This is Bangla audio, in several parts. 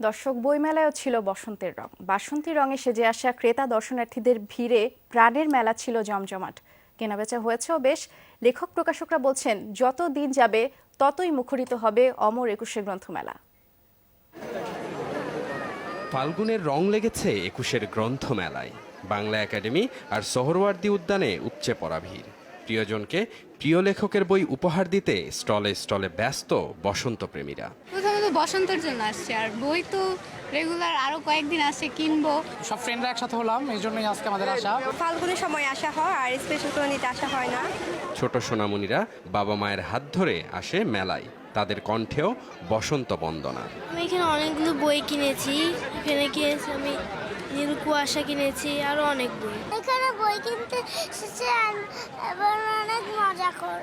দর্শক বইমেলায়ও ছিল বসন্তের রং। বাসন্তী রঙে সেজে আসা ক্রেতা দর্শনার্থীদের ভিড়ে প্রাণের মেলা ছিল জমজমাট। কেনাবেচা হয়েছেও বেশ। লেখক প্রকাশকরা বলছেন, যত দিন যাবে, ততই মুখরিত হবে অমর একুশে গ্রন্থমেলা। ফাল্গুনের রং লেগেছে একুশের গ্রন্থমেলায়। বাংলা একাডেমি আর সোহরওয়ার্দী উদ্যানে উপচে পড়া ভিড়। প্রিয়জনকে প্রিয় লেখকের বই উপহার দিতে স্টলে স্টলে ব্যস্ত বসন্ত প্রেমীরা প্রথমত বসন্তের জন্য আসছে আর বই তো রেগুলার আরও কয়েকদিন আসছে কিনবো। সব ফ্রেন্ডরা একসাথে হলাম এই জন্যই আজকে আমাদের আসা। ফাল্গুনের সময় আসা হয় আর স্পেশাল কোনো নিতে আসা হয় না। ছোট সোনামণিরা বাবা মায়ের হাত ধরে আসে মেলায়। তাদের কণ্ঠেও বসন্ত বন্দনা। আমি এখানে অনেকগুলো বই কিনেছি। এখানে কিনেছি আমি নীল কুয়াশা কিনেছি আরও অনেক বই। এখানে বই কিনতে এসেছে এবার অনেক মজা কর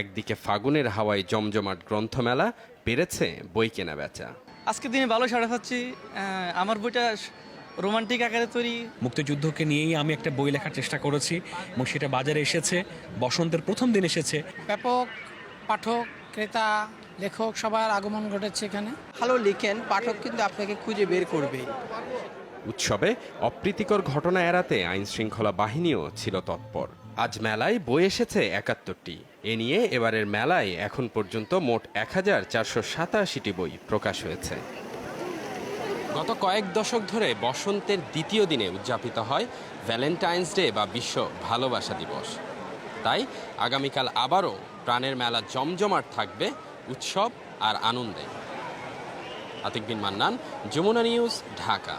একদিকে ফাগুনের হাওয়ায় জমজমাট গ্রন্থমেলা বেড়েছে বই কেনা বেচা। আজকের দিনে ভালো সাড়া পাচ্ছি। আমার বইটা রোমান্টিক আকারে তৈরি। মুক্তিযুদ্ধকে নিয়েই আমি একটা বই লেখার চেষ্টা করেছি এবং সেটা বাজারে এসেছে বসন্তের প্রথম দিন এসেছে। ব্যাপক পাঠক ক্রেতা লেখক সবার আগমন ঘটেছে এখানে। ভালো লিখেন পাঠক কিন্তু আপনাকে খুঁজে বের করবে উৎসবে অপ্রীতিকর ঘটনা এড়াতে আইন শৃঙ্খলা বাহিনীও ছিল তৎপর। আজ মেলায় বই এসেছে একাত্তরটি। এ নিয়ে এবারের মেলায় এখন পর্যন্ত মোট এক হাজার চারশো সাতাশিটি বই প্রকাশ হয়েছে। গত কয়েক দশক ধরে বসন্তের দ্বিতীয় দিনে উদযাপিত হয় ভ্যালেন্টাইন্স ডে বা বিশ্ব ভালোবাসা দিবস। তাই আগামীকাল আবারও প্রাণের মেলা জমজমাট থাকবে উৎসব আর আনন্দে। আতিক বিন মান্নান, যমুনা নিউজ, ঢাকা।